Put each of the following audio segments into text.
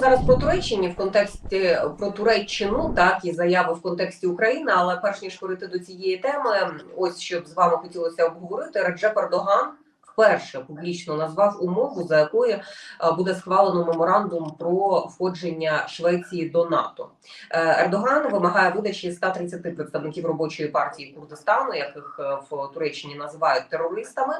зараз про Туреччині в контексті про Туреччину, так і заяви в контексті України. Але перш ніж перейти до цієї теми, ось що б з вами хотілося обговорити. Реджеп Ердоган вперше публічно назвав умову, за якою е, буде схвалено меморандум про входження Швеції до НАТО. Е, Ердоган вимагає видачі 130 представників робочої партії Курдистану, яких е, в Туреччині називають терористами.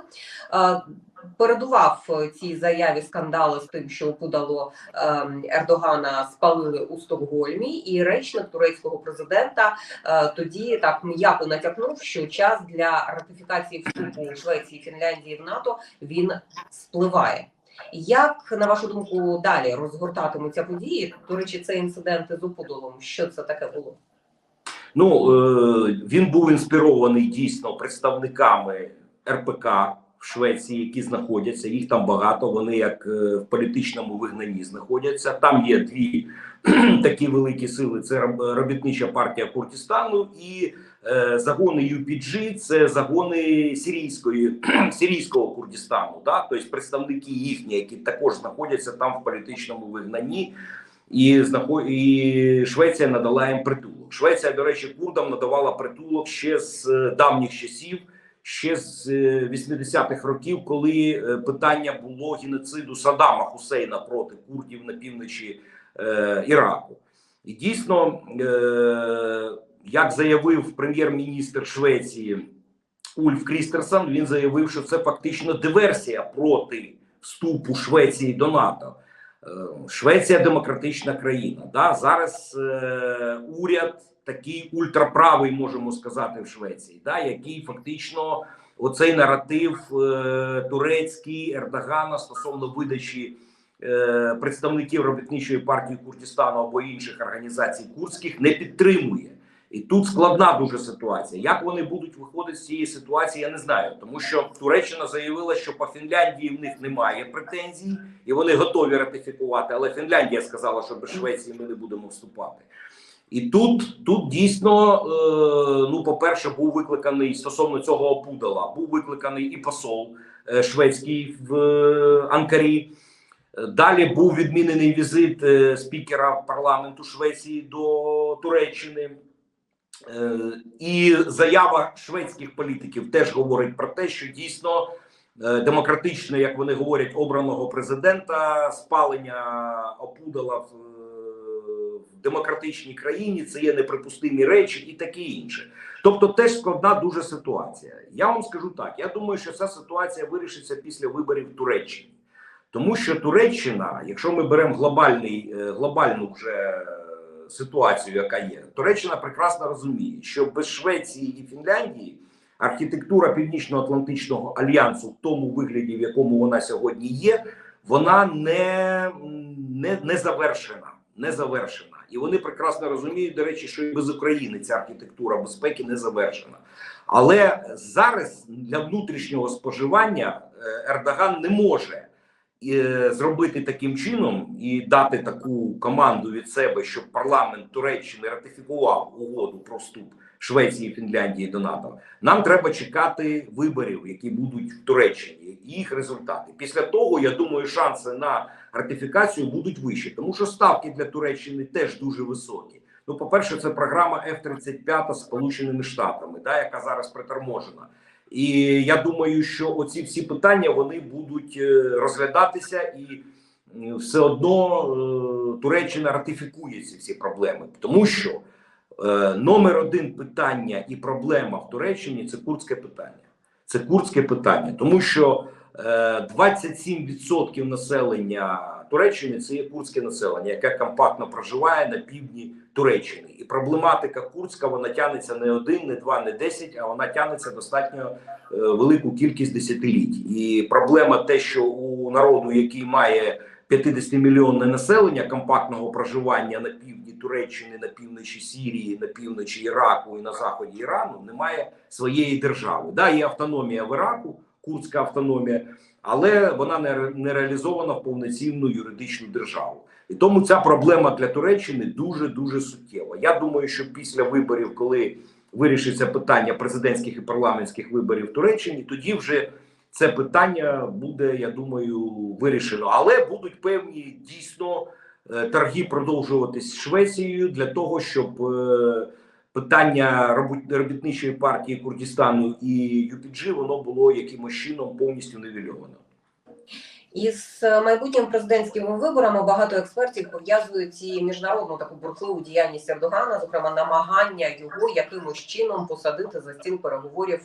Передував е, цій заяві скандали з тим, що подало ем, Ердогана спалили у Стокгольмі, і речник турецького президента е, тоді так м'яко натякнув, що час для ратифікації вступу Швеції Фінляндії в НАТО він спливає. Як на вашу думку далі розгортатимуться події? До речі, це інциденти з Опудолом. Що це таке було? Ну е, він був інспірований дійсно представниками РПК в Швеції, які знаходяться. Їх там багато. Вони як е, в політичному вигнанні знаходяться. Там є дві такі великі сили: це робітнича партія Курдистану і е, загони UPG, це загони сирійської сирійського Курдистану. Да? Тобто представники їхні, які також знаходяться там в політичному вигнанні. І знаход... і Швеція надала їм притулок. Швеція, до речі, курдам надавала притулок ще з е, давніх часів, ще з е, 80-х років, коли е, питання було геноциду Саддама Хусейна проти курдів на півночі е, Іраку. І дійсно, е, як заявив прем'єр-міністр Швеції Ульф Крістерсон, він заявив, що це фактично диверсія проти вступу Швеції до НАТО. Е, Швеція демократична країна. Да? Зараз е, уряд такий ультраправий, можемо сказати, в Швеції, да? який фактично оцей наратив е, турецький Ердогана стосовно видачі е, представників робітничої партії Курдистану або інших організацій курдських не підтримує. І тут складна дуже ситуація. Як вони будуть виходити з цієї ситуації, я не знаю, тому що Туреччина заявила, що по Фінляндії в них немає претензій, і вони готові ратифікувати. Але Фінляндія сказала, що без Швеції ми не будемо вступати. І тут, тут дійсно, е, ну, по-перше, був викликаний стосовно цього опудала, був викликаний і посол е, шведський в е, Анкарі. Далі був відмінений візит е, спікера парламенту Швеції до Туреччини. Е, І заява шведських політиків теж говорить про те, що дійсно е, демократичне, як вони говорять, обраного президента, спалення опудала в демократичній країні це є неприпустимі речі і таке інше. Тобто, теж складна дуже ситуація. Я вам скажу так: я думаю, що ця ситуація вирішиться після виборів в Туреччині. Тому що Туреччина, якщо ми беремо глобальний, е, глобальну вже е, ситуацію, яка є, Туреччина прекрасно розуміє, що без Швеції і Фінляндії архітектура Північно-Атлантичного альянсу в тому вигляді, в якому вона сьогодні є, вона не, не, не завершена. Не завершена. І вони прекрасно розуміють, до речі, що і без України ця архітектура безпеки не завершена. Але зараз для внутрішнього споживання е, Ердоган не може е, зробити таким чином і дати таку команду від себе, щоб парламент Туреччини ратифікував угоду про вступ Швеції Фінляндії до НАТО. Нам треба чекати виборів, які будуть в Туреччині, і їх результати. Після того я думаю, шанси на ратифікацію будуть вищі, тому що ставки для Туреччини теж дуже високі. Ну, по-перше, це програма F-35 з Сполученими Штатами, да, яка зараз приторможена. І я думаю, що оці всі питання вони будуть е, розглядатися, і все одно е, Туреччина ратифікує ці всі проблеми, тому що номер один питання і проблема в Туреччині це курдське питання. Це курдське питання, тому що е, 27% населення Туреччини це є курдське населення, яке компактно проживає на півдні Туреччини. І проблематика курдська вона тягнеться не один, не два, не десять, а вона тягнеться достатньо е, велику кількість десятиліть. І проблема те, що у народу, який має 50-мільйонне населення компактного проживання на півдні Туреччини, на півночі Сірії, на півночі Іраку і на заході Ірану, немає своєї держави. Да, є автономія в Іраку, курдська автономія, але вона не, ре- не реалізована в повноцінну юридичну державу. І тому ця проблема для Туреччини дуже дуже суттєва. Я думаю, що після виборів, коли вирішиться питання президентських і парламентських виборів в Туреччині, тоді вже це питання буде, я думаю, вирішено. Але будуть певні дійсно торги продовжуватись з Швецією для того, щоб е, питання робітничої партії Курдистану і ЮПІДЖ воно було якимось чином повністю нівельовано. Із е, майбутнім президентськими виборами багато експертів пов'язують і міжнародну таку бурхливу діяльність Ердогана, зокрема намагання його якимось чином посадити за стіл переговорів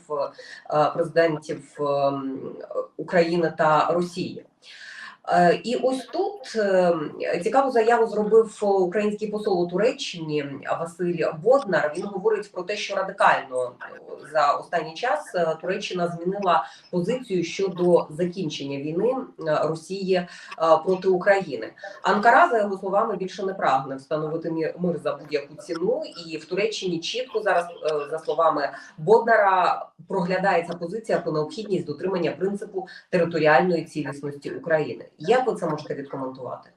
е, президентів ем, України та Росії. Е, І ось тут е, цікаву заяву зробив український посол у Туреччині Василь Боднар. Він говорить про те, що радикально за останній час е, Туреччина змінила позицію щодо закінчення війни е, Росії е, проти України. Анкара, за його словами, більше не прагне встановити мир за будь-яку ціну, і в Туреччині чітко зараз, е, за словами Боднара, проглядається позиція про необхідність дотримання принципу територіальної цілісності України. Як ви це можете відкоментувати?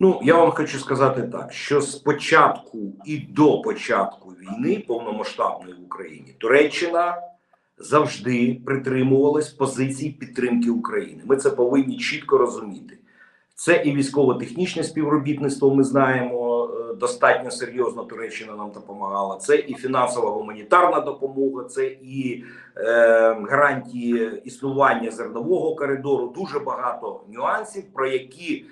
Ну я вам хочу сказати так: що з початку і до початку війни повномасштабної в Україні Туреччина завжди притримувалась позиції підтримки України. Ми це повинні чітко розуміти. Це і військово-технічне співробітництво. Ми знаємо достатньо серйозно. Туреччина нам допомагала. Це і фінансова гуманітарна допомога, це і е, гарантії існування зернового коридору. Дуже багато нюансів, про які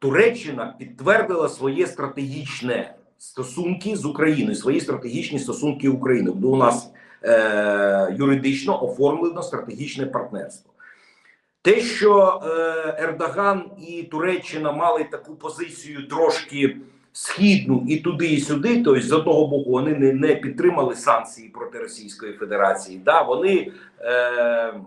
Туреччина підтвердила своє стратегічне стосунки з Україною, свої стратегічні стосунки України. Бо у нас е, юридично оформлено стратегічне партнерство. Те, що е, Ердоган і Туреччина мали таку позицію трошки східну і туди, і сюди, тобто з одного боку вони не, не підтримали санкції проти Російської Федерації. Да, вони е, е,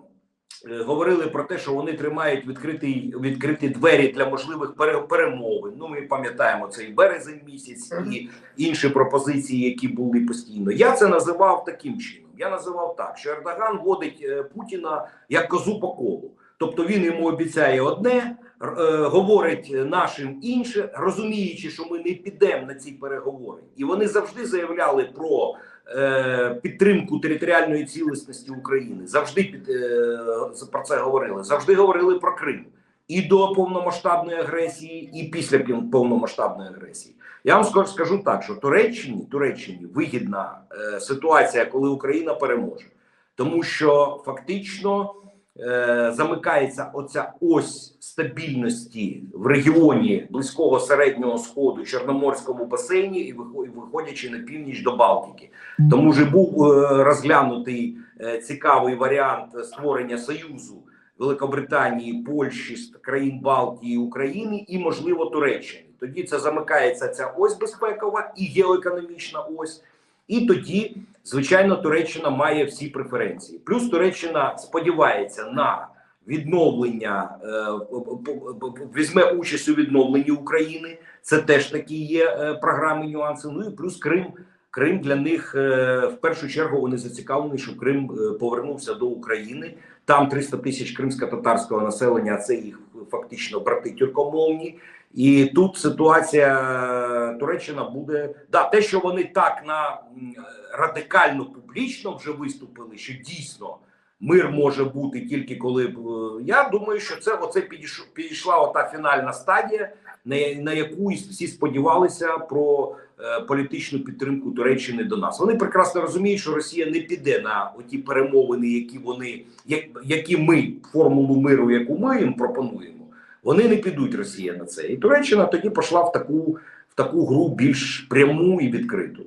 говорили про те, що вони тримають відкриті, відкриті двері для можливих пере- перемовин. Ну, ми пам'ятаємо цей березень місяць і інші пропозиції, які були постійно. Я це називав таким чином. Я називав так, що Ердоган водить е, Путіна як козу по колу. Тобто він йому обіцяє одне, говорить нашим інше, розуміючи, що ми не підемо на ці переговори, і вони завжди заявляли про е, підтримку територіальної цілісності України. Завжди під е, про це говорили. Завжди говорили про Крим і до повномасштабної агресії, і після повномасштабної агресії. Я вам скажу, скажу так, що Туреччині Туреччині вигідна е, ситуація, коли Україна переможе, тому що фактично е, замикається оця ось стабільності в регіоні близького середнього сходу, чорноморському басейні і вихо- виходячи на північ до Балтики. Тому ж був е, розглянутий е, цікавий варіант створення союзу Великобританії, Польщі, країн Балтії, України і, можливо, Туреччини. Тоді це замикається ця ось безпекова і геоекономічна ось. І тоді, звичайно, Туреччина має всі преференції. Плюс Туреччина сподівається на відновлення, е, візьме участь у відновленні України. Це теж такі є е, програми, нюанси. Ну і плюс Крим. Крим для них е, в першу чергу вони зацікавлені, щоб Крим повернувся до України. Там 300 тисяч кримсько-татарського населення, це їх фактично брати тюркомовні. І тут ситуація Туреччина буде да, те, що вони так на радикально публічно вже виступили, що дійсно мир може бути тільки коли б, е, я думаю, що це оце підійш- підійшла ота фінальна стадія, на, на яку всі сподівалися про е, політичну підтримку Туреччини до нас. Вони прекрасно розуміють, що Росія не піде на оті перемовини, які вони як, які ми формулу миру, яку ми їм пропонуємо. Вони не підуть Росія на це, і Туреччина тоді пішла в таку в таку гру більш пряму і відкриту.